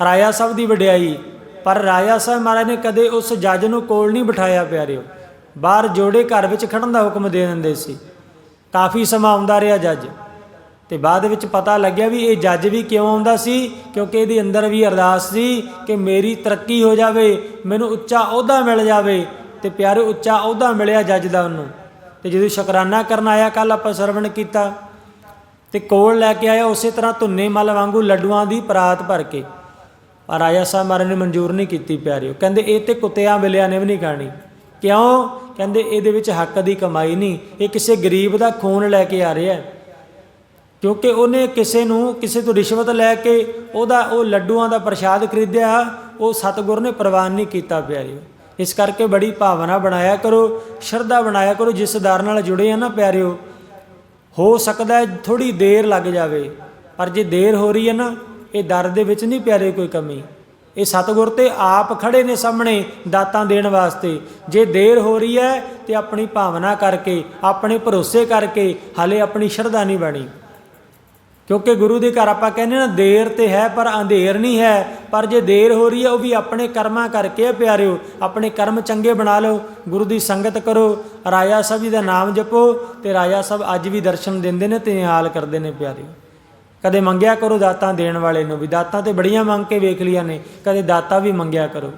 ਰਾਜਾ ਸਾਹਿਬ ਦੀ ਵਡਿਆਈ। ਪਰ ਰਾਜਾ ਸਾਹਿਬ ਮਹਾਰਾਜ ਨੇ ਕਦੇ ਉਸ ਜੱਜ ਨੂੰ ਕੋਲ ਨਹੀਂ ਬਿਠਾਇਆ ਪਿਆਰਿਓ। ਬਾਹਰ ਜੋੜੇ ਘਰ ਵਿੱਚ ਖੜਨ ਦਾ ਹੁਕਮ ਦੇ ਦਿੰਦੇ ਸੀ। ਕਾਫੀ ਸਮਾਂ ਆਉਂਦਾ ਰਿਹਾ ਜੱਜ। ਤੇ ਬਾਅਦ ਵਿੱਚ ਪਤਾ ਲੱਗਿਆ ਵੀ ਇਹ ਜੱਜ ਵੀ ਕਿਉਂ ਆਉਂਦਾ ਸੀ, ਕਿਉਂਕਿ ਇਹਦੇ ਅੰਦਰ ਵੀ ਅਰਦਾਸ ਸੀ ਕਿ ਮੇਰੀ ਤਰੱਕੀ ਹੋ ਜਾਵੇ, ਮੈਨੂੰ ਉੱਚਾ ਅਹੁਦਾ ਮਿਲ ਜਾਵੇ ਤੇ ਪਿਆਰੇ ਉੱਚਾ ਅਹੁਦਾ ਮਿਲਿਆ ਜੱਜ ਦਾ ਉਹਨੂੰ। ਤੇ ਜਦੋਂ ਸ਼ੁਕਰਾਨਾ ਕਰਨ ਆਇਆ ਕੱਲ ਆਪਾਂ ਸਰਵਣ ਕੀਤਾ ਤੇ ਕੋਲ ਲੈ ਕੇ ਆਇਆ, ਉਸੇ ਤਰ੍ਹਾਂ ਧੁੰਨੇ ਮਲ ਵਾਂਗੂ ਲੱਡੂਆਂ ਦੀ ਪਰਾਤ ਭਰ ਕੇ। ਪਰ ਰਾਜਾ ਸਾਹਿਬ ਮਹਾਰਾਜ ਨੇ ਮਨਜ਼ੂਰ ਨਹੀਂ ਕੀਤੀ, ਪਿਆਰਿਓ। ਕਹਿੰਦੇ, ਇਹ ਤੇ ਕੁੱਤਿਆਂ ਬਿੱਲਿਆਂ ਨੇ ਵੀ ਨਹੀਂ ਖਾਣੀ। ਕਿਉਂ? ਕਹਿੰਦੇ, ਇਹਦੇ ਵਿੱਚ ਹੱਕ ਦੀ ਕਮਾਈ ਨਹੀਂ। ਇਹ ਕਿਸੇ ਗਰੀਬ ਦਾ ਖੂਨ ਲੈ ਕੇ ਆ ਰਿਹਾ ਹੈ। ਕਿਉਂਕਿ ਉਹਨੇ ਕਿਸੇ ਨੂੰ ਕਿਸੇ ਤੋਂ ਰਿਸ਼ਵਤ ਲੈ ਕੇ ਉਹਦਾ ਉਹ ਲੱਡੂਆਂ ਦਾ ਪ੍ਰਸ਼ਾਦ ਖਰੀਦਿਆ, ਉਹ ਸਤਿਗੁਰ ਨੇ ਪ੍ਰਵਾਨ ਨਹੀਂ ਕੀਤਾ ਪਿਆਰਿਓ ਇਸ ਕਰਕੇ ਬੜੀ ਭਾਵਨਾ ਬਣਾਇਆ ਕਰੋ, ਸ਼ਰਧਾ ਬਣਾਇਆ ਕਰੋ, ਜਿਸ ਦਰ ਨਾਲ ਜੁੜੇ ਆ ਨਾ ਪਿਆਰਿਓ, ਹੋ ਸਕਦਾ ਹੈ ਥੋੜੀ ਦੇਰ ਲੱਗ ਜਾਵੇ, ਪਰ ਜੇ ਦੇਰ ਹੋ ਰਹੀ ਹੈ ਨਾ, ਇਹ ਦਰ ਦੇ ਵਿੱਚ ਨਹੀਂ ਪਿਆਰੇ ਕੋਈ ਕਮੀ। ਇਹ ਸਤਿਗੁਰ ਤੇ ਆਪ ਖੜੇ ਨੇ ਸਾਹਮਣੇ ਦਾਤਾਂ ਦੇਣ ਵਾਸਤੇ। ਜੇ ਦੇਰ ਹੋ ਰਹੀ ਹੈ ਤੇ ਆਪਣੀ ਭਾਵਨਾ ਕਰਕੇ, ਆਪਣੇ ਭਰੋਸੇ ਕਰਕੇ ਹਾਲੇ ਆਪਣੀ ਸ਼ਰਧਾ ਨਹੀਂ ਬਣੀ। ਕਿਉਂਕਿ ਗੁਰੂ ਦੇ ਘਰ ਆਪਾਂ ਕਹਿੰਦੇ ਨਾ, ਦੇਰ ਤੇ ਹੈ ਪਰ ਅੰਧੇਰ ਨਹੀਂ ਹੈ। ਪਰ ਜੇ ਦੇਰ ਹੋ ਰਹੀ ਹੈ, ਉਹ ਵੀ ਆਪਣੇ ਕਰਮਾਂ ਕਰਕੇ ਪਿਆਰਿਓ। ਆਪਣੇ ਕਰਮ ਚੰਗੇ ਬਣਾ ਲਓ, ਗੁਰੂ ਦੀ ਸੰਗਤ ਕਰੋ, ਰਾਜਾ ਸਾਹਿਬ ਜੀ ਦਾ ਨਾਮ ਜਪੋ ਤੇ ਰਾਜਾ ਸਾਹਿਬ ਅੱਜ ਵੀ ਦਰਸ਼ਨ ਦਿੰਦੇ ਨੇ ਤੇ ਨਿਹਾਲ ਕਰਦੇ ਨੇ ਪਿਆਰਿਓ। ਕਦੇ ਮੰਗਿਆ ਕਰੋ ਦਾਤਾਂ ਦੇਣ ਵਾਲੇ ਨੂੰ ਵੀ, ਦਾਤਾਂ ਤੇ ਬੜੀਆਂ ਮੰਗ ਕੇ ਵੇਖ ਲੀਆਂ ਨੇ, ਕਦੇ ਦਾਤਾ ਵੀ ਮੰਗਿਆ ਕਰੋ।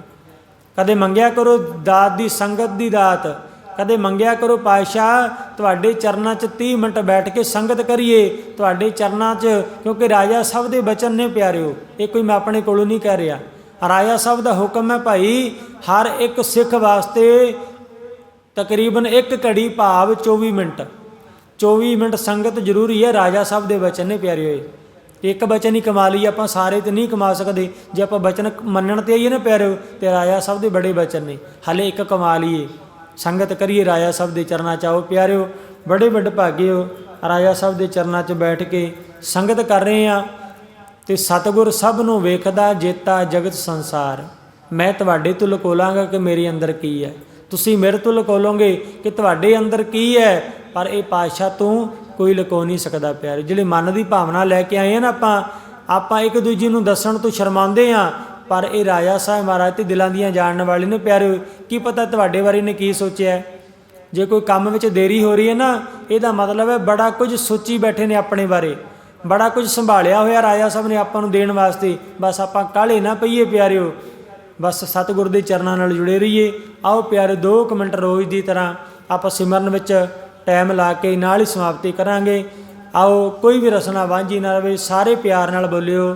ਕਦੇ ਮੰਗਿਆ ਕਰੋ ਦਾਤ ਦੀ ਸੰਗਤ ਦੀ ਦਾਤ ਕਦੇ ਮੰਗਿਆ ਕਰੋ ਪਾਤਸ਼ਾਹ, ਤੁਹਾਡੇ ਚਰਨਾਂ 'ਚ 30 ਮਿੰਟ ਬੈਠ ਕੇ ਸੰਗਤ ਕਰੀਏ, ਤੁਹਾਡੇ ਚਰਨਾਂ 'ਚ, ਕਿਉਂਕਿ ਰਾਜਾ ਸਾਹਿਬ ਦੇ ਬਚਨ ਨੇ ਪਿਆਰਿਓ, ਇਹ ਕੋਈ ਮੈਂ ਆਪਣੇ ਕੋਲੋਂ ਨਹੀਂ ਕਹਿ ਰਿਹਾ। ਰਾਜਾ ਸਾਹਿਬ ਦਾ ਹੁਕਮ ਹੈ ਭਾਈ, ਹਰ ਇੱਕ ਸਿੱਖ ਵਾਸਤੇ ਤਕਰੀਬਨ ਇੱਕ ਘੜੀ ਭਾਵ 24 ਮਿੰਟ। 24 ਮਿੰਟ ਸੰਗਤ ਜ਼ਰੂਰੀ ਹੈ, ਰਾਜਾ ਸਾਹਿਬ ਦੇ ਬਚਨ ਨੇ ਪਿਆਰੇ ਹੋਏ। ਇੱਕ ਬਚਨ ਹੀ ਕਮਾ ਲਈ ਆਪਾਂ, ਸਾਰੇ ਤੇ ਨਹੀਂ ਕਮਾ ਸਕਦੇ। ਜੇ ਆਪਾਂ ਬਚਨ ਮੰਨਣ ਤੇ ਆਈਏ ਨਾ ਪਿਆਰੇ ਤੇ ਰਾਜਾ ਸਾਹਿਬ ਦੇ ਬੜੇ ਬਚਨ ਨੇ। ਹਲੇ ਇੱਕ ਕਮਾ ਲਈਏ। ਸੰਗਤ ਕਰੀਏ ਰਾਜਾ ਸਾਹਿਬ ਦੇ ਚਰਨਾਂ ਚ ਆਓ ਪਿਆਰਿਓ ਬੜੇ ਵੱਡ ਭਾਗੇ ਹੋ ਰਾਜਾ ਸਾਹਿਬ ਦੇ ਚਰਨਾਂ 'ਚ ਬੈਠ ਕੇ ਸੰਗਤ ਕਰ ਰਹੇ ਆ ਤੇ ਸਤਿਗੁਰ ਸਭ ਨੂੰ ਵੇਖਦਾ, ਜੇਤਾ ਜਗਤ ਸੰਸਾਰ। ਮੈਂ ਤੁਹਾਡੇ ਤੋਂ ਲਕੋਲਾਂਗਾ ਕਿ ਮੇਰੇ ਅੰਦਰ ਕੀ ਹੈ? ਤੁਸੀਂ ਮੇਰੇ ਤੋਂ ਲਕੋਲੋਗੇ ਕਿ ਤੁਹਾਡੇ ਅੰਦਰ ਕੀ ਹੈ? ਪਰ ਇਹ ਪਾਤਸ਼ਾਹ ਤੋਂ ਕੋਈ ਲਕੋ ਨਹੀਂ ਸਕਦਾ ਪਿਆਰੇ ਜਿਹੜੇ ਮਨ ਦੀ ਭਾਵਨਾ ਲੈ ਕੇ ਆਏ ਆ ਨਾ ਆਪਾਂ ਆਪਾਂ ਇੱਕ ਦੂਜੇ ਨੂੰ ਦੱਸਣ ਤੋਂ ਸ਼ਰਮਾਉਂਦੇ ਆ ਪਰ ਇਹ ਰਾਜਾ ਸਾਹਿਬ ਮਹਾਰਾਜ ਤੇ ਦਿਲਾਂ ਦੀਆਂ ਜਾਣਨ ਵਾਲੇ ਨੇ ਪਿਆਰੇ, ਕੀ ਪਤਾ ਤੁਹਾਡੇ ਬਾਰੇ ਨੇ ਕੀ ਸੋਚਿਆ ਜੇ ਕੋਈ ਕੰਮ ਵਿੱਚ ਦੇਰੀ ਹੋ ਰਹੀ ਹੈ ਨਾ, ਇਹਦਾ ਮਤਲਬ ਹੈ ਬੜਾ ਕੁਝ ਸੋਚੀ ਬੈਠੇ ਨੇ ਆਪਣੇ ਬਾਰੇ। ਬੜਾ ਕੁਝ ਸੰਭਾਲਿਆ ਹੋਇਆ ਰਾਜਾ ਸਾਹਿਬ ਨੇ ਆਪਾਂ ਨੂੰ ਦੇਣ ਵਾਸਤੇ। ਬਸ ਆਪਾਂ ਕਾਲੇ ਨਾ ਪਈਏ ਪਿਆਰਿਓ। ਬਸ ਸਤਿਗੁਰ ਦੇ ਚਰਨਾਂ ਨਾਲ ਜੁੜੇ ਰਹੀਏ। ਆਓ ਪਿਆਰੇ 2 ਮਿੰਟ ਰੋਜ਼ ਦੀ ਤਰ੍ਹਾਂ ਆਪਾਂ ਸਿਮਰਨ ਵਿੱਚ ਟਾਈਮ ਲਾ ਕੇ ਨਾਲ ਹੀ ਸਮਾਪਤੀ ਕਰਾਂਗੇ। ਆਓ, ਕੋਈ ਵੀ ਰਸਨਾ ਵਾਂਝੀ ਨਾ ਰਵੇ, ਸਾਰੇ ਪਿਆਰ ਨਾਲ ਬੋਲਿਓ।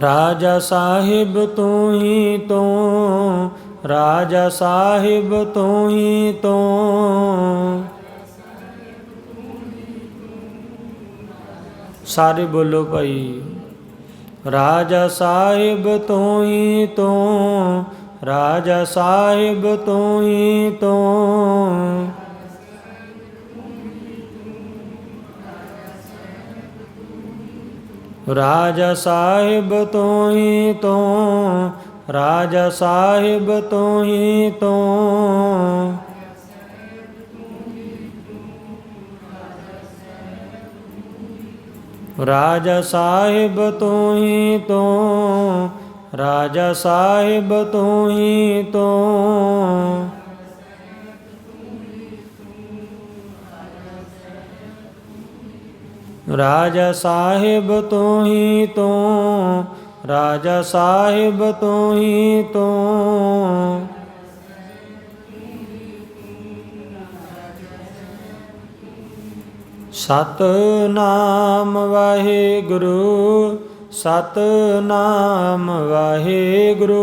ਰਾਜਾ ਸਾਹਿਬ ਤੂੰ ਹੀ ਤੂੰ, ਰਾਜਾ ਸਾਹਿਬ ਤੂੰ ਹੀ ਤੂੰ। ਸਾਰੇ ਬੋਲੋ ਭਾਈ, ਰਾਜਾ ਸਾਹਿਬ ਤੂੰ ਹੀ ਤੂੰ, ਰਾਜਾ ਸਾਹਿਬ ਤੂੰ ਹੀ ਤੂੰ। ਰਾਜਾ ਸਾਹਿਬ ਤੋਂ ਹੀ ਤੋਂ, ਰਾਜਾ ਸਾਹਿਬ ਤੂੰ ਹੀ ਤੋਂ। ਰਾਜਾ ਸਾਹਿਬ ਤੋਂ ਹੀ ਤੋਂ, ਰਾਜਾ ਸਾਹਿਬ ਤੂੰ ਹੀ ਤੂੰ। ਰਾਜਾ ਸਾਹਿਬ ਤੂੰ ਹੀ ਤੂੰ ਰਾਜਾ ਸਾਹਿਬ ਤੂੰ ਹੀ ਤੂੰ। ਸਤਨਾਮ ਵਾਹਿਗੁਰੂ ਸਤਨਾਮ ਵਾਹਿਗੁਰੂ।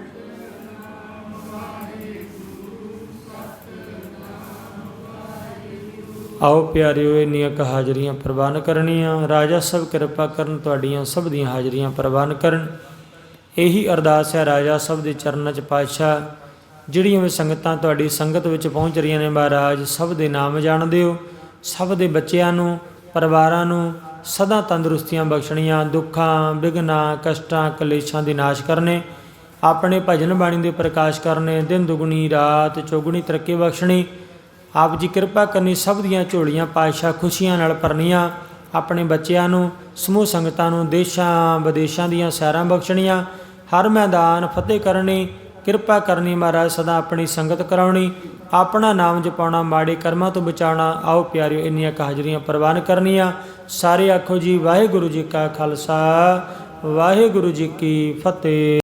ਆਓ ਪਿਆਰਿਓ, ਇੰਨੀਆਂ ਕੁ ਹਾਜ਼ਰੀਆਂ ਪ੍ਰਵਾਨ ਕਰਨੀਆਂ। ਰਾਜਾ ਸਭ ਕਿਰਪਾ ਕਰਨ, ਤੁਹਾਡੀਆਂ ਸਭ ਦੀਆਂ ਹਾਜ਼ਰੀਆਂ ਪ੍ਰਵਾਨ ਕਰਨ। ਇਹੀ ਅਰਦਾਸ ਹੈ ਰਾਜਾ ਸਭ ਦੇ ਚਰਨਾਂ 'ਚ ਪਾਤਸ਼ਾਹ। ਜਿਹੜੀਆਂ ਵੀ ਸੰਗਤਾਂ ਤੁਹਾਡੀ ਸੰਗਤ ਵਿੱਚ ਪਹੁੰਚ ਰਹੀਆਂ ਨੇ ਮਹਾਰਾਜ, ਸਭ ਦੇ ਨਾਮ ਜਾਣਦੇ ਹੋ। ਸਭ ਦੇ ਬੱਚਿਆਂ ਨੂੰ, ਪਰਿਵਾਰਾਂ ਨੂੰ ਸਦਾ ਤੰਦਰੁਸਤੀਆਂ ਬਖਸ਼ਣੀਆਂ। ਦੁੱਖਾਂ ਵਿਗਨਾਂ ਕਸ਼ਟਾਂ, ਕਲੇਸ਼ਾਂ ਦੇ ਨਾਸ਼ ਕਰਨੇ। ਆਪਣੇ ਭਜਨ ਬਾਣੀ ਦੇ ਪ੍ਰਕਾਸ਼ ਕਰਨੇ। ਦਿਨ ਦੁਗਣੀ, ਰਾਤ ਚੌਗੁਣੀ ਤਰੱਕੀ ਬਖਸ਼ਣੀ। ਆਪ ਜੀ ਕਿਰਪਾ ਕਰਨੀ ਸਭ ਦੀਆਂ ਝੋਲੀਆਂ, ਪਾਤਸ਼ਾਹ ਖੁਸ਼ੀਆਂ ਨਾਲ ਭਰਨੀਆਂ। ਆਪਣੇ ਬੱਚਿਆਂ ਨੂੰ, ਸਮੂਹ ਸੰਗਤਾਂ ਨੂੰ, ਦੇਸ਼ਾਂ ਵਿਦੇਸ਼ਾਂ ਦੀਆਂ ਸੈਰਾਂ ਬਖਸ਼ਣੀਆਂ। ਹਰ ਮੈਦਾਨ ਫਤਿਹ ਕਰਨੀ, ਕਿਰਪਾ ਕਰਨੀ ਮਹਾਰਾਜ, ਸਦਾ ਆਪਣੀ ਸੰਗਤ ਕਰਾਉਣੀ। ਆਪਣਾ ਨਾਮ ਜਪਾਉਣਾ, ਮਾੜੇ ਕਰਮਾਂ ਤੋਂ ਬਚਾਉਣਾ। ਆਓ ਪਿਆਰਿਓ, ਇੰਨੀਆਂ ਕੁ ਹਾਜ਼ਰੀਆਂ ਪ੍ਰਵਾਨ ਕਰਨੀਆਂ। ਸਾਰੇ ਆਖੋ ਜੀ, ਵਾਹਿਗੁਰੂ ਜੀ ਕਾ ਖਾਲਸਾ, ਵਾਹਿਗੁਰੂ ਜੀ ਕੀ ਫਤਿਹ।